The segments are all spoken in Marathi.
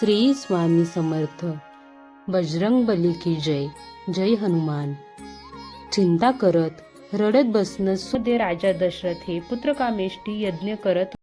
श्री स्वामी समर्थ. बजरंग बली की जय. जय हनुमान. चिंता करत रडत बसणं सुदे राजा दशरथ हे पुत्रकामेष्टी यज्ञ करत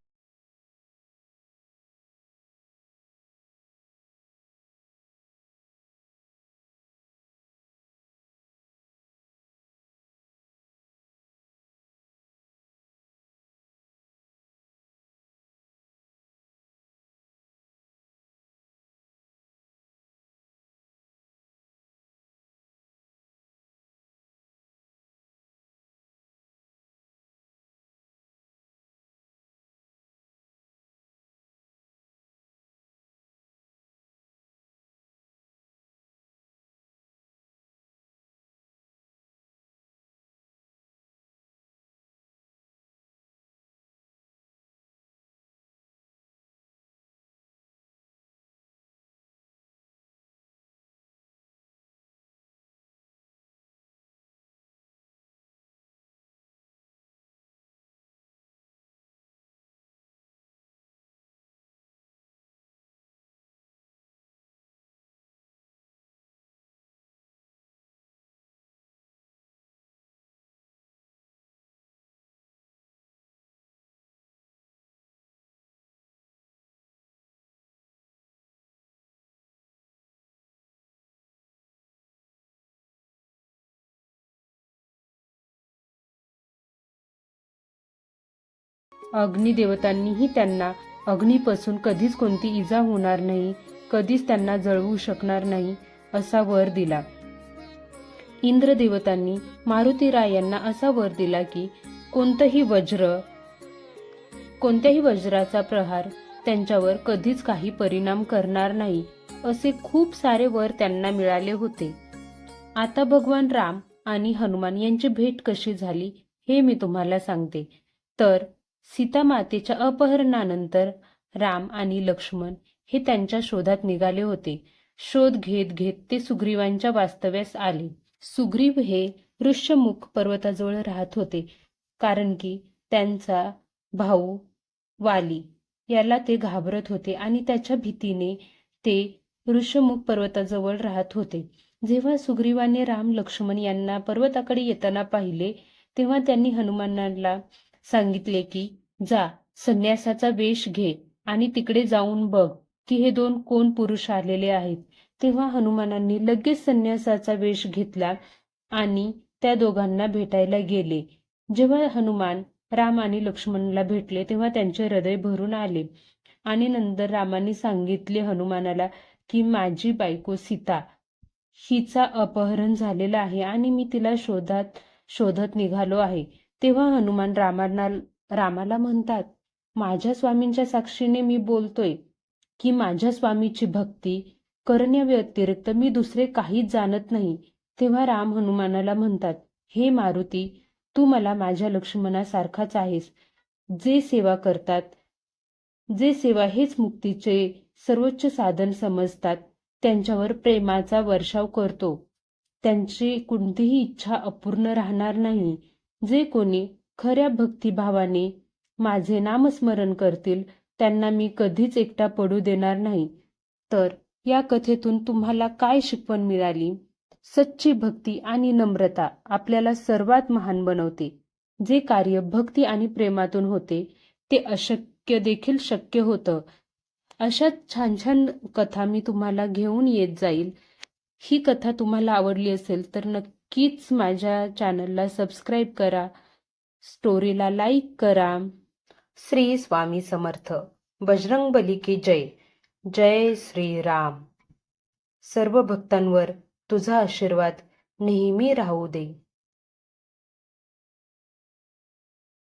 अग्निदेवतांनीही त्यांना अग्नीपासून कधीच कोणती इजा होणार नाही कधीच त्यांना जळवू शकणार नाही असा वर दिला. इंद्रदेवतांनी मारुतीराय यांना असा वर दिला की कोणतंही वज्र कोणत्याही वज्राचा प्रहार त्यांच्यावर कधीच काही परिणाम करणार नाही असे खूप सारे वर त्यांना मिळाले होते. आता भगवान राम आणि हनुमान यांची भेट कशी झाली हे मी तुम्हाला सांगते. तर सीतामातेच्या अपहरणानंतर राम आणि लक्ष्मण हे त्यांच्या शोधात निघाले होते. शोध घेत घेत ते सुग्रीवांच्या वास्तव्यास आले. सुग्रीव हे ऋष्यमुख पर्वताजवळ राहत होते कारण की त्यांचा भाऊ वाली याला ते घाबरत होते आणि त्याच्या भीतीने ते ऋष्यमुख पर्वताजवळ राहत होते. जेव्हा सुग्रीवाने राम लक्ष्मण यांना पर्वताकडे येताना पाहिले तेव्हा त्यांनी हनुमानाला सांगितले की जा संन्यासाचा वेश घे आणि तिकडे जाऊन बघ की हे दोन कोण पुरुष आलेले आहेत. तेव्हा हनुमानांनी लगेच संन्यासाचा वेश घेतला आणि त्या दोघांना भेटायला गेले. जेव्हा हनुमान राम आणि लक्ष्मणला भेटले तेव्हा त्यांचे हृदय भरून आले आणि नंतर रामाने सांगितले हनुमानाला की माझी बायको सीता हिचा अपहरण झालेला आहे आणि मी तिला शोधात शोधत निघालो आहे. तेव्हा हनुमान रामांना रामाला म्हणतात माझ्या स्वामींच्या साक्षीने मी बोलतोय की माझ्या स्वामीची भक्ती करण्याव्यतिरिक्त मी दुसरे काहीच जाणत नाही. तेव्हा राम हनुमानाला म्हणतात हे मारुती तू मला माझ्या लक्ष्मणासारखाच आहेस. जे सेवा करतात जे सेवा हेच मुक्तीचे सर्वोच्च साधन समजतात त्यांच्यावर प्रेमाचा वर्षाव करतो. त्यांची कोणतीही इच्छा अपूर्ण राहणार नाही. जे कोणी खऱ्या भक्तिभावाने माझे नामस्मरण करतील त्यांना मी कधीच एकटा पडू देणार नाही. तर या कथेतून तुम्हाला काय शिकवण मिळाली? सच्ची भक्ती आणि नम्रता आपल्याला सर्वात महान बनवते. जे कार्य भक्ती आणि प्रेमातून होते ते अशक्य देखील शक्य होतं. अशा छान छान कथा मी तुम्हाला घेऊन येत जाईल. ही कथा तुम्हाला आवडली असेल तर नक्की नक्कीच माझ्या चॅनलला सबस्क्राईब करा. स्टोरीला लाईक करा. श्री स्वामी समर्थ. बजरंग बली की जय. जय श्रीराम सर्व भक्तांवर तुझा आशीर्वाद नेहमी राहू दे.